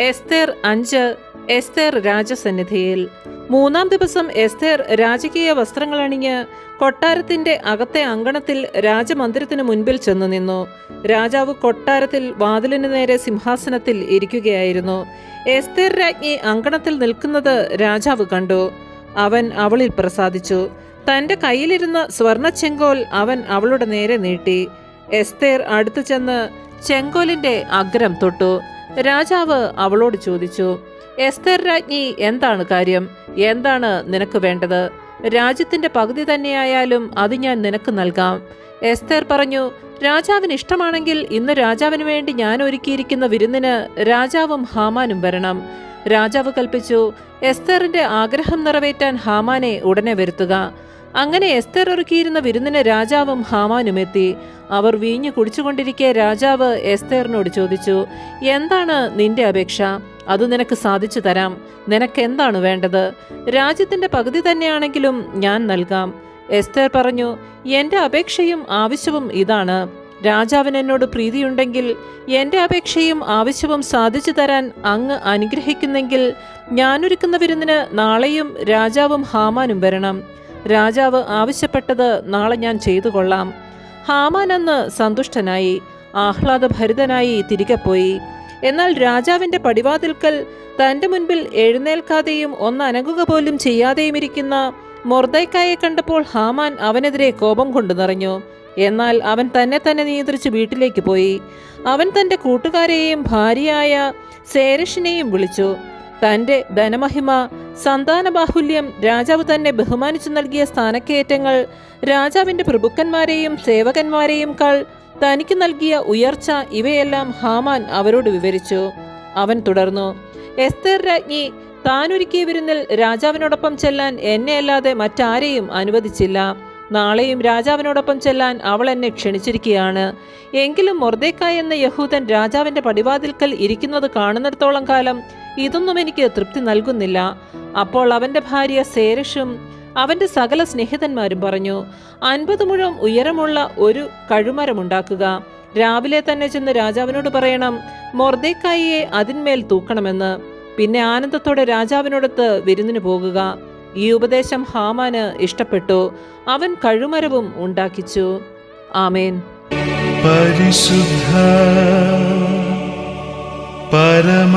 എസ്തേർ അഞ്ച് എസ്തേർ രാജസന്നിധിയിൽ. മൂന്നാം ദിവസം എസ്തേർ രാജകീയ വസ്ത്രങ്ങൾ അണിഞ്ഞ് കൊട്ടാരത്തിന്റെ അകത്തെ അങ്കണത്തിൽ രാജമന്ദിരത്തിന് മുൻപിൽ ചെന്നു നിന്നു. രാജാവ് കൊട്ടാരത്തിൽ വാതിലിന് നേരെ സിംഹാസനത്തിൽ ഇരിക്കുകയായിരുന്നു. എസ്തേർ രാജ്ഞി അങ്കണത്തിൽ നിൽക്കുന്നത് രാജാവ് കണ്ടു. അവൻ അവളിൽ പ്രസാദിച്ചു. തന്റെ കയ്യിലിരുന്ന സ്വർണ ചെങ്കോൽ അവൻ അവളുടെ നേരെ നീട്ടി. എസ്തേർ അടുത്തു ചെന്ന് ചെങ്കോലിന്റെ അഗ്രം തൊട്ടു. രാജാവ് അവളോട് ചോദിച്ചു എസ്തർ രാജ്ഞി എന്താണ് കാര്യം? എന്താണ് നിനക്ക് വേണ്ടത്? രാജ്യത്തിന്റെ പകുതി തന്നെയായാലും അത് ഞാൻ നിനക്ക് നൽകാം. എസ്തേർ പറഞ്ഞു രാജാവിന് ഇഷ്ടമാണെങ്കിൽ ഇന്ന് രാജാവിന് വേണ്ടി ഞാൻ ഒരുക്കിയിരിക്കുന്ന വിരുന്നിന് രാജാവും ഹാമാനും വരണം. രാജാവ് കൽപ്പിച്ചു എസ്തേറിന്റെ ആഗ്രഹം നിറവേറ്റാൻ ഹാമാനെ ഉടനെ വരുത്തുക. അങ്ങനെ എസ്തർ ഒരുക്കിയിരുന്ന വിരുന്നിന് രാജാവും ഹാമാനും എത്തി. അവർ വീഞ്ഞു കുടിച്ചുകൊണ്ടിരിക്കെ രാജാവ് എസ്തേറിനോട് ചോദിച്ചു എന്താണ് നിന്റെ അപേക്ഷ? അത് നിനക്ക് സാധിച്ചു തരാം. നിനക്ക് എന്താണ് വേണ്ടത്? രാജ്യത്തിന്റെ പകുതി തന്നെയാണെങ്കിലും ഞാൻ നൽകാം. എസ്തേർ പറഞ്ഞു എന്റെ അപേക്ഷയും ആവശ്യവും ഇതാണ്. രാജാവിന് എന്നോട് പ്രീതിയുണ്ടെങ്കിൽ എന്റെ അപേക്ഷയും ആവശ്യവും സാധിച്ചു തരാൻ അങ്ങ് അനുഗ്രഹിക്കുന്നെങ്കിൽ ഞാനൊരുക്കുന്ന വിരുന്നിന് നാളെയും രാജാവും ഹാമാനും വരണം. രാജാവ് ആവശ്യപ്പെട്ടത് നാളെ ഞാൻ ചെയ്തു കൊള്ളാം. ഹാമാൻ അന്ന് സന്തുഷ്ടനായി ആഹ്ലാദഭരിതനായി തിരികെ പോയി. എന്നാൽ രാജാവിന്റെ പടിവാതിൽക്കൽ തന്റെ മുൻപിൽ എഴുന്നേൽക്കാതെയും ഒന്നനങ്ങുക പോലും ചെയ്യാതെയും ഇരിക്കുന്ന മൊർദൈക്കായെ കണ്ടപ്പോൾ ഹാമാൻ അവനെതിരെ കോപം കൊണ്ടു നിറഞ്ഞു. എന്നാൽ അവൻ തന്നെ തന്നെ നിയന്ത്രിച്ച് വീട്ടിലേക്ക് പോയി. അവൻ തന്റെ കൂട്ടുകാരെയും ഭാര്യയായ സേരഷിനെയും വിളിച്ചു. തന്റെ ധനമഹിമ സന്താന ബാഹുല്യം രാജാവ് തന്നെ ബഹുമാനിച്ചു നൽകിയ സ്ഥാനക്കയറ്റങ്ങൾ രാജാവിന്റെ പ്രഭുക്കന്മാരെയും സേവകന്മാരെയും കാൾ തനിക്ക് നൽകിയ ഉയർച്ച ഇവയെല്ലാം ഹാമാൻ അവരോട് വിവരിച്ചു. അവൻ തുടർന്നു എസ്തർ രാജ്ഞി താനൊരുക്കിയ വിരുന്നിൽ രാജാവിനോടൊപ്പം ചെല്ലാൻ എന്നെ അല്ലാതെ മറ്റാരെയും അനുവദിച്ചില്ല. നാളെയും രാജാവിനോടൊപ്പം ചെല്ലാൻ അവൾ എന്നെ ക്ഷണിച്ചിരിക്കുകയാണ് എങ്കിലും മൊർദേക്കായ് എന്ന യഹൂദൻ രാജാവിന്റെ പടിവാതിൽക്കൽ ഇരിക്കുന്നത് കാണുന്നിടത്തോളം കാലം ഇതൊന്നും എനിക്ക് തൃപ്തി നൽകുന്നില്ല. അപ്പോൾ അവന്റെ ഭാര്യ സേരഷും അവന്റെ സകല സ്നേഹിതന്മാരും പറഞ്ഞു അൻപത് മുഴം ഉയരമുള്ള ഒരു കഴുമരമുണ്ടാക്കുക രാവിലെ തന്നെ ചെന്ന് രാജാവിനോട് പറയണം മൊർദേക്കായിയെ അതിന്മേൽ തൂക്കണമെന്ന്. പിന്നെ ആനന്ദത്തോടെ രാജാവിനോടൊത്ത് വിരുന്നിന് പോകുക. ഈ ഉപദേശം ഹാമാന് ഇഷ്ടപ്പെട്ടു. അവൻ കഴുമരവും ഉണ്ടാക്കിച്ചു. ആമേൻ. പരിശുദ്ധ പരമ